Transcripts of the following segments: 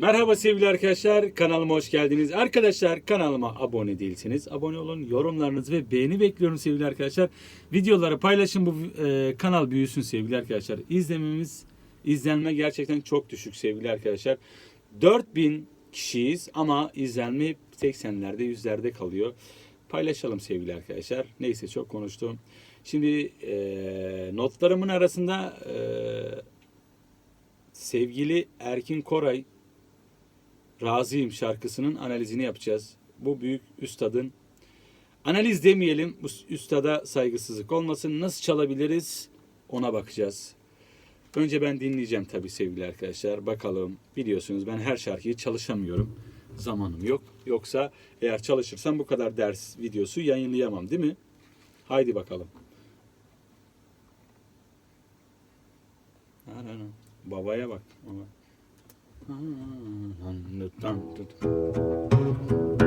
Merhaba sevgili arkadaşlar, kanalıma hoş geldiniz. Arkadaşlar kanalıma abone değilseniz abone olun. Yorumlarınız ve beğeni bekliyorum sevgili arkadaşlar. Videoları paylaşın bu e, kanal büyüsün sevgili arkadaşlar. İzlememiz, izlenme gerçekten çok düşük sevgili arkadaşlar. 4000 kişiyiz ama izlenme 80'lerde yüzlerde kalıyor. Paylaşalım sevgili arkadaşlar. Neyse çok konuştum. Şimdi e, notlarımın arasında e, sevgili Erkin Koray Razıyım şarkısının analizini yapacağız. Bu büyük üstadın analiz demeyelim. Bu üstada saygısızlık olmasın. Nasıl çalabiliriz ona bakacağız. Önce ben dinleyeceğim tabii sevgili arkadaşlar. Bakalım biliyorsunuz ben her şarkıyı çalışamıyorum. Zamanım yok. Yoksa eğer çalışırsam bu kadar ders videosu yayınlayamam değil mi? Haydi bakalım. Babaya bak. Baba. dun, dun.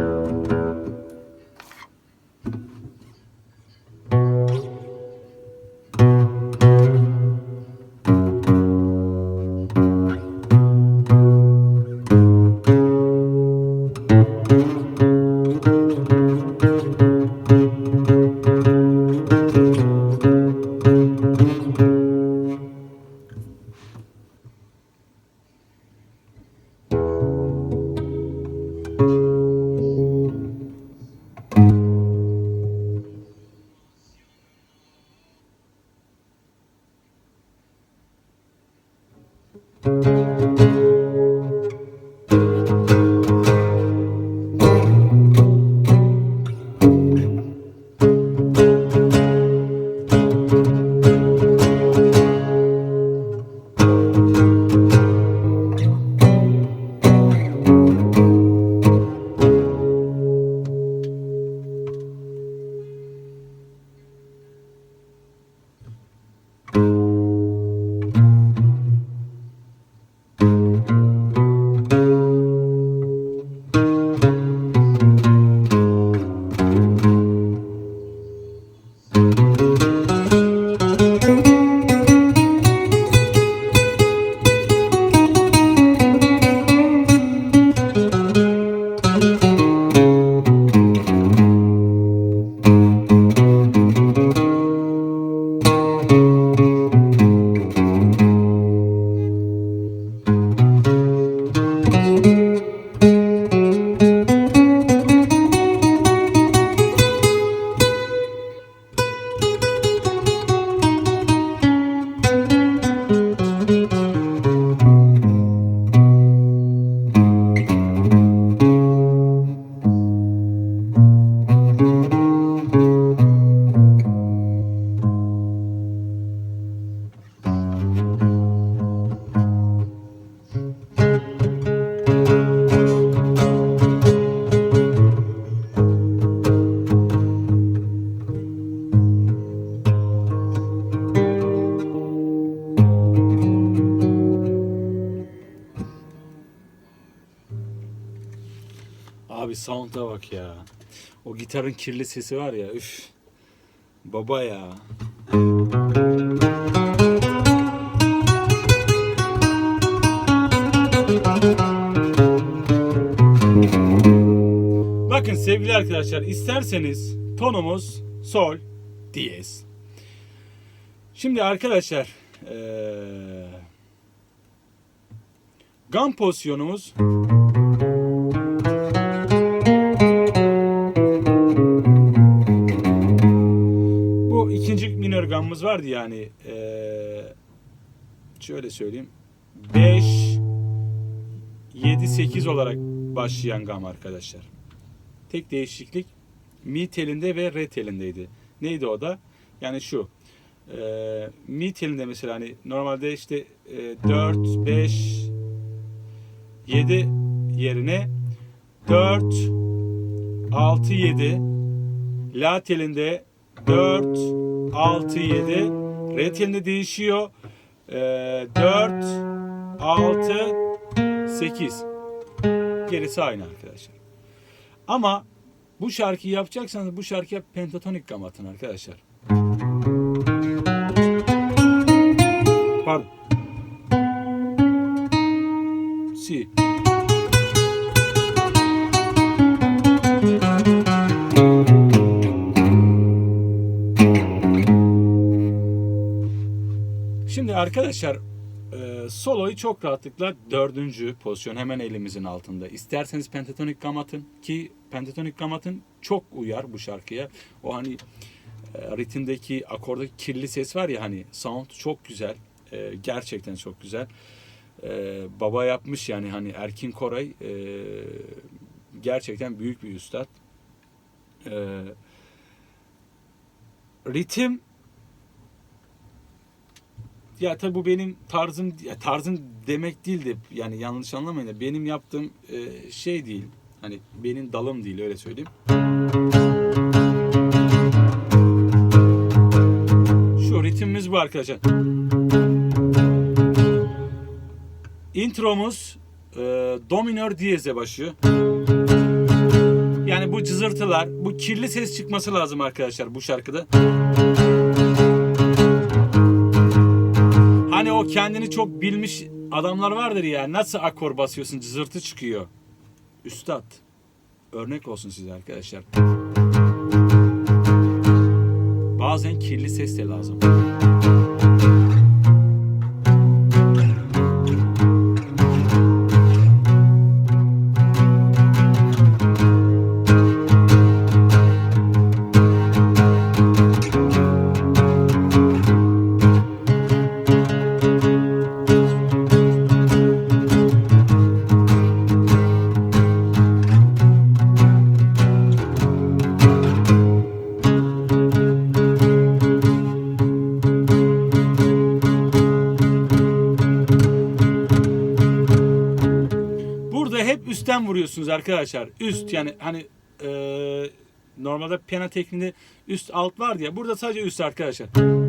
sound'a bak ya. O gitarın kirli sesi var ya üf. Baba ya. Bakın sevgili arkadaşlar isterseniz tonumuz sol diyez. Şimdi arkadaşlar eee gam pozisyonumuz ikinci minör gammız vardı yani. Ee, şöyle söyleyeyim. 5 7 8 olarak başlayan gam arkadaşlar. Tek değişiklik mi telinde ve re telindeydi. Neydi o da? Yani şu. E, mi telinde mesela hani normalde işte e, 4 5 7 yerine 4 6 7 La telinde 4, 6, 7. Re telinde değişiyor. Ee, 4, 6, 8. Gerisi aynı arkadaşlar. Ama bu şarkıyı yapacaksanız bu şarkıya pentatonik gam atın arkadaşlar. Pardon. Si. Arkadaşlar e, soloyu çok rahatlıkla dördüncü pozisyon hemen elimizin altında. İsterseniz pentatonik gamatın ki pentatonik gamatın çok uyar bu şarkıya. O hani e, ritimdeki akordaki kirli ses var ya hani sound çok güzel. E, gerçekten çok güzel. E, baba yapmış yani hani Erkin Koray e, gerçekten büyük bir üstad. E, ritim ya tabi bu benim tarzım tarzım demek değil de yani yanlış anlamayın da benim yaptığım e, şey değil. Hani benim dalım değil öyle söyleyeyim. Şu ritimimiz bu arkadaşlar. Intromuz e, do minör diyeze başlıyor. Yani bu cızırtılar, bu kirli ses çıkması lazım arkadaşlar bu şarkıda. O kendini çok bilmiş adamlar vardır ya. Nasıl akor basıyorsun cızırtı çıkıyor. Üstad. Örnek olsun size arkadaşlar. Bazen kirli ses de lazım. Vuruyorsunuz arkadaşlar. Üst yani hani e, normalde piyano tekniğinde üst alt var ya. Burada sadece üst arkadaşlar.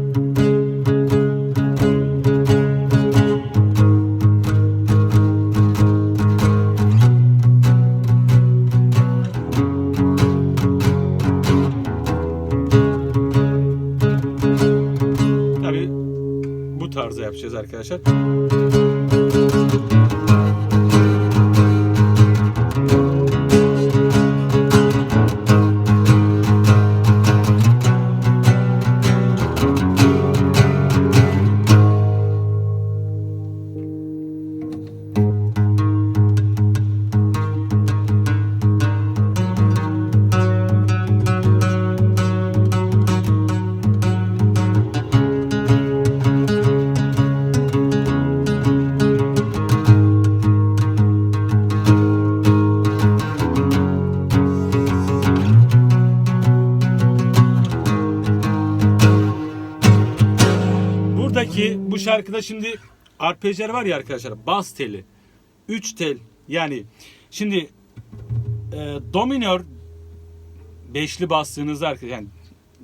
Şarkıda şimdi arpejler var ya arkadaşlar bas teli 3 tel yani şimdi e, do minör beşli bastığınızda arkadaşlar yani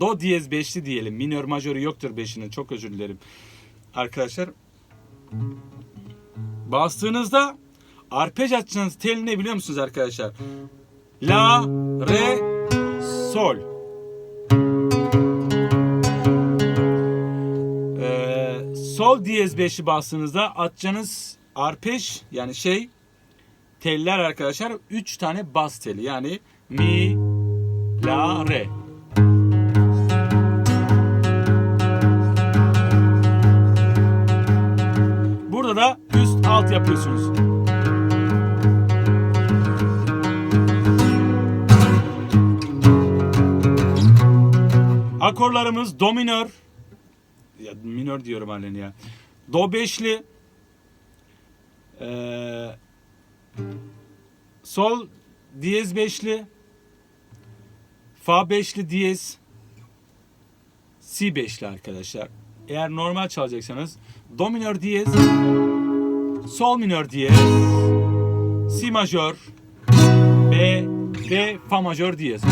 do diyez beşli diyelim minör majörü yoktur beşinin çok özür dilerim arkadaşlar. Bastığınızda arpej açacağınız tel ne biliyor musunuz arkadaşlar? La re sol sol diyez 5'i bastığınızda atacağınız arpej yani şey teller arkadaşlar 3 tane bas teli yani mi la re. Burada da üst alt yapıyorsunuz. Akorlarımız do minör, ya minör diyorum halen ya. Do beşli. Ee, sol diyez beşli. Fa beşli diyez. Si beşli arkadaşlar. Eğer normal çalacaksanız do minör diyez. Sol minör diyez. Si majör. B, B, fa majör diyez.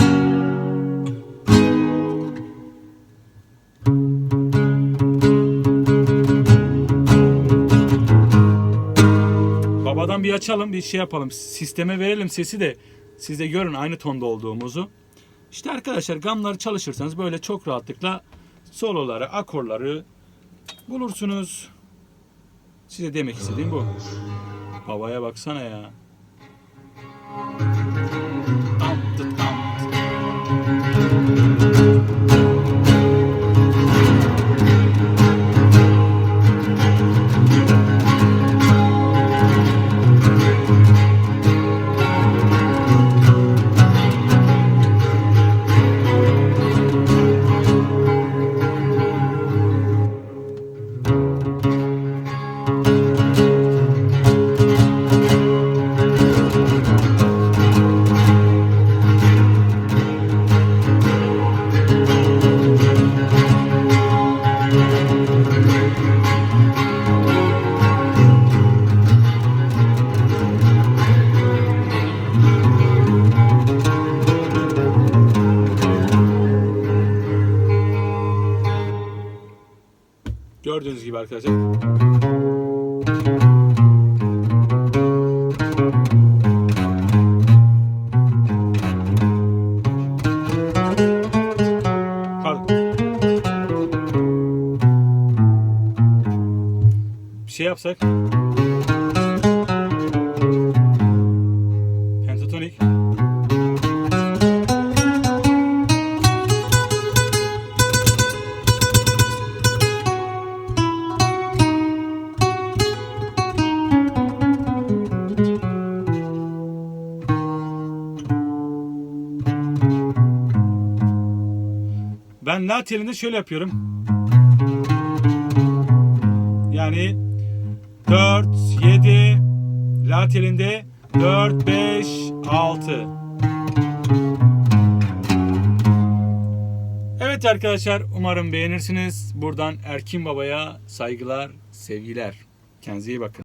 Babadan bir açalım, bir şey yapalım. Sisteme verelim sesi de siz de görün aynı tonda olduğumuzu. İşte arkadaşlar gamları çalışırsanız böyle çok rahatlıkla soloları, akorları bulursunuz. Size demek istediğim bu. Havaya baksana ya. Gibi arkadaşlar. Bir şey yapsak. Ben la telinde şöyle yapıyorum. Yani 4, 7, la telinde 4, 5, 6. Evet arkadaşlar umarım beğenirsiniz. Buradan Erkin Baba'ya saygılar, sevgiler. Kendinize iyi bakın.